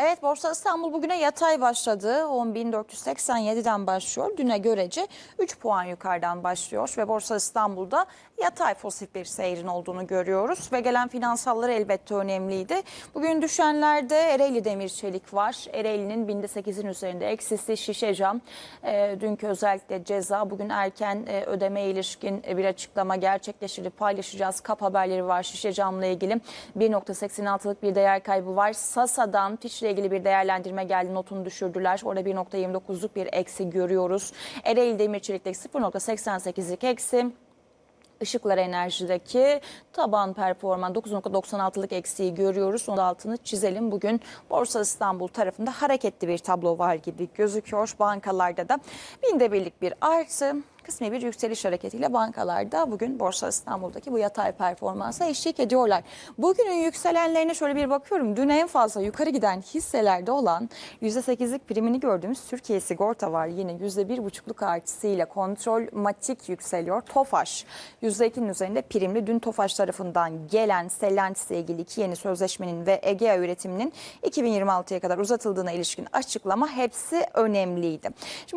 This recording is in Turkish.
Evet Borsa İstanbul bugüne yatay başladı. 10.487'den başlıyor. Düne görece 3 puan yukarıdan başlıyor ve Borsa İstanbul'da yatay pozitif bir seyrin olduğunu görüyoruz. Ve gelen finansallar elbette önemliydi. Bugün düşenlerde Ereğli Demir Çelik var. Ereğli'nin binde 8'in üzerinde eksisi şişe cam. E, dünkü özellikle ceza bugün erken e, ödeme ilişkin bir açıklama gerçekleştirdi. Paylaşacağız. Kap haberleri var şişe camla ilgili. 1.86'lık bir değer kaybı var. Sasa'dan Fitch'le ilgili bir değerlendirme geldi. Notunu düşürdüler. Orada 1.29'luk bir eksi görüyoruz. Ereğli Demir Çelik'teki 0.88'lik eksi. Işıklar Enerji'deki taban performan 9.96'lık eksiği görüyoruz. Onun altını çizelim. Bugün Borsa İstanbul tarafında hareketli bir tablo var gibi gözüküyor. Bankalarda da binde birlik bir artı. Kısmi bir yükseliş hareketiyle bankalarda bugün Borsa İstanbul'daki bu yatay performansa eşlik ediyorlar. Bugünün yükselenlerine şöyle bir bakıyorum. Dün en fazla yukarı giden hisselerde olan %8'lik primini gördüğümüz Türkiye Sigorta var. Yine %1,5'luk artısıyla kontrol matik yükseliyor. Tofaş %2'nin üzerinde primli. Dün Tofaş tarafından gelen Stellantis ile ilgili iki yeni sözleşmenin ve Egea üretiminin 2026'ya kadar uzatıldığına ilişkin açıklama hepsi önemliydi. Şimdi